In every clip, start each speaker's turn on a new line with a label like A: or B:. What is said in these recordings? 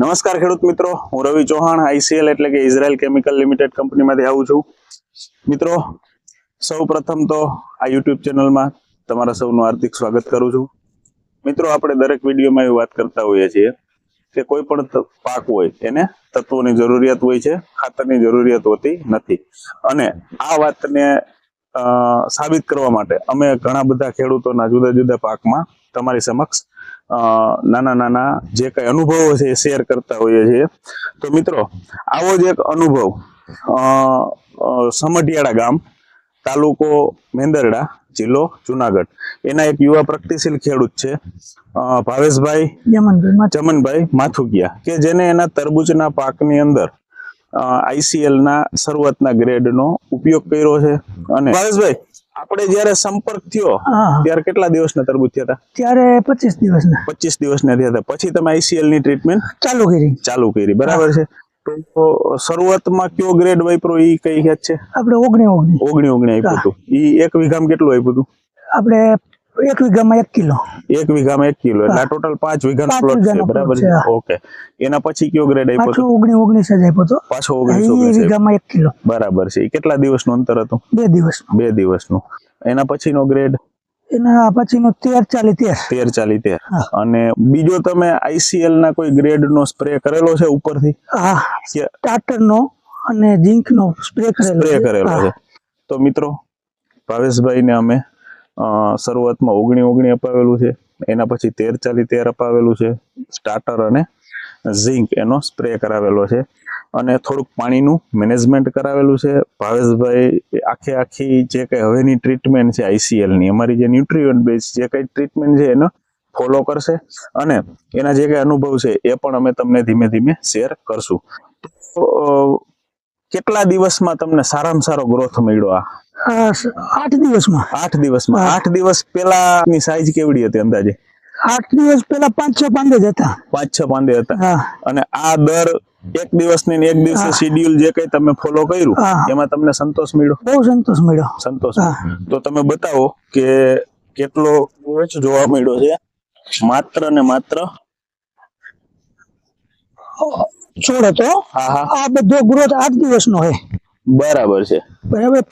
A: નમસ્કાર ખેડૂત મિત્રો. હું રવિ ચૌહાણ, આઈસીએલ એટલે કે ઇઝરાયલ કેમિકલ લિમિટેડ કંપનીમાંથી આવું છું. મિત્રો સૌ પ્રથમ તો આ યુટ્યુબ ચેનલમાં તમારા સૌનું હાર્દિક સ્વાગત કરું છું. મિત્રો, આપણે દરેક વિડીયોમાં એવી વાત કરતા હોઈએ છીએ કે કોઈ પણ પાક હોય એને તત્વોની જરૂરિયાત હોય છે, ખાતરની જરૂરિયાત હોતી નથી. અને આ વાતને સાબિત કરવા માટે અમે ઘણા બધા ખેડૂતોના જુદા જુદા પાકમાં તમારી સમક્ષ નાના નાના જે કઈ અનુભવો છે એ શેર કરતા હોઈએ છીએ. તો મિત્રો આવો જ એક અનુભવ. સમઢિયાળા ગામ તાલુકો મેંદરડા જિલ્લો જુનાગઢ. એના એક યુવા પ્રગતિશીલ ખેડૂત છે ભાવેશભાઈ ચમનભાઈ માથુકિયા. કે જેને એના તરબૂચના પાકની અંદર આઈસીએલ ના શરૂઆતના ગ્રેડનો ઉપયોગ કર્યો છે. અને ભાવેશભાઈ આપણે જયારે સંપર્ક થયો ત્યારે કેટલા દિવસના તરબૂચ થયા હતા?
B: ત્યારે પચીસ દિવસના.
A: પચીસ દિવસના થયા હતા. પછી તમે આઈસીએલની ટ્રીટમેન્ટ
B: ચાલુ કરી.
A: ચાલુ કરી. બરાબર છે? તો શરૂઆતમાં કયો ગ્રેડ વાપરો એ કઈ યાદ છે?
B: આપણે ઓગણી ઓગણી
A: ઓગણી ઓગણી આપ્યું હતું. એ એક વીઘામાં કેટલું આપ્યું હતું?
B: આપણે એક વીઘામાં એક કિલો.
A: એક વીઘામાં એક કિલો. એટલે ટોટલ પાંચ વીઘાનો પ્લોટ છે. બરાબર છે? ઓકે. એના પછી કયો ગ્રેડ આપ્યો
B: ઓગણી ઓગણીસ જ આપ્યો હતો
A: પાછો ઓગણીસો ઓગણીસ.
B: વીઘામાં એક કિલો.
A: બરાબર છે. કેટલા દિવસનું અંતર હતું?
B: બે દિવસ
A: બે દિવસનું. એના પછીનો ગ્રેડ
B: એના પછીનો તેર ચાલી તેર.
A: તેર ચાલી તેર. અને બીજો તમે આઈસીએલ ના કોઈ ગ્રેડ નો સ્પ્રે કરેલો છે ઉપરથી?
B: હા. ટાટર નો અને ઝીંક નો સ્પ્રે કરેલો
A: સ્પ્રે કરેલો છે. તો મિત્રો ભાવેશભાઈને અમે અ, શરૂઆતમાં ઓગણી ઓગણી અપાવેલું છે. એના પછી તેર ચાલી તેર અપાવેલું છે. સ્ટાર્ટર અને ઝીંક એનો સ્પ્રે કરાવેલો છે. અને થોડુંક પાણીનું મેનેજમેન્ટ કરાવેલું છે. ભાવેશભાઈ આખે આખી જે કંઈ હવેની ટ્રીટમેન્ટ છે આઈસીએલની અમારી જે ન્યુટ્રીઅન્ટ બેઝ જે કંઈ ટ્રીટમેન્ટ છે એનો ફોલો કરશે. અને એના જે કંઈ અનુભવ છે એ પણ અમે તમને ધીમે ધીમે શેર કરશું. કેટલા દિવસમાં તમને સારામાં સારો ગ્રોથ મળ્યો આ?
B: આઠ દિવસમાં.
A: આઠ દિવસમાં. આઠ દિવસ પેલાની સાઈઝ કેવડી હતી અંદાજે?
B: આઠ દિવસ પેલા પાંચ છ પાંદે જ હતા.
A: પાંચ છ પાંદે હતા. અને આ દર એક દિવસ ને એક દિવસે. શિડ્યુલ જે કઈ તમે ફોલો કર્યું એમાં તમને સંતોષ મળ્યો?
B: બહુ સંતોષ મળ્યો.
A: સંતોષ તો તમે બતાવો કે કેટલો વેચ જોવા મળ્યો છે? માત્ર ને માત્ર?
B: છોડ હતો. આ બધો ગ્રોથ આઠ દિવસનો હોય
A: બરાબર છે.
B: બરાબર.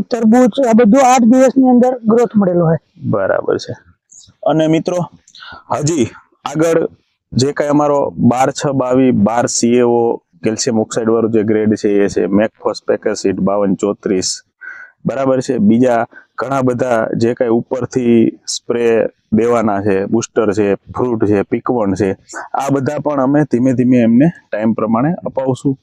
B: તરબૂચ, આ બધું આઠ દિવસની અંદર ગ્રોથ મળેલો હોય.
A: બરાબર છે. અને મિત્રો, હજી આગળ જે કઈ અમારો બાર છ બાવી બાર સીએઓ કેલ્શિયમ ઓક્સાઇડ વાળું જે ગ્રેડ છે એ છે મેકફોસ પેકેસીટ બાવન ચોત્રીસ. બરાબર છે. બીજા ઘણા બધા જે કઈ ઉપરથી સ્પ્રે દેવાના છે, બુસ્ટર છે, ફ્રૂટ છે, પીકવણ છે, આ બધા પણ અમે ધીમે ધીમે એમને ટાઈમ પ્રમાણે અપાવશું.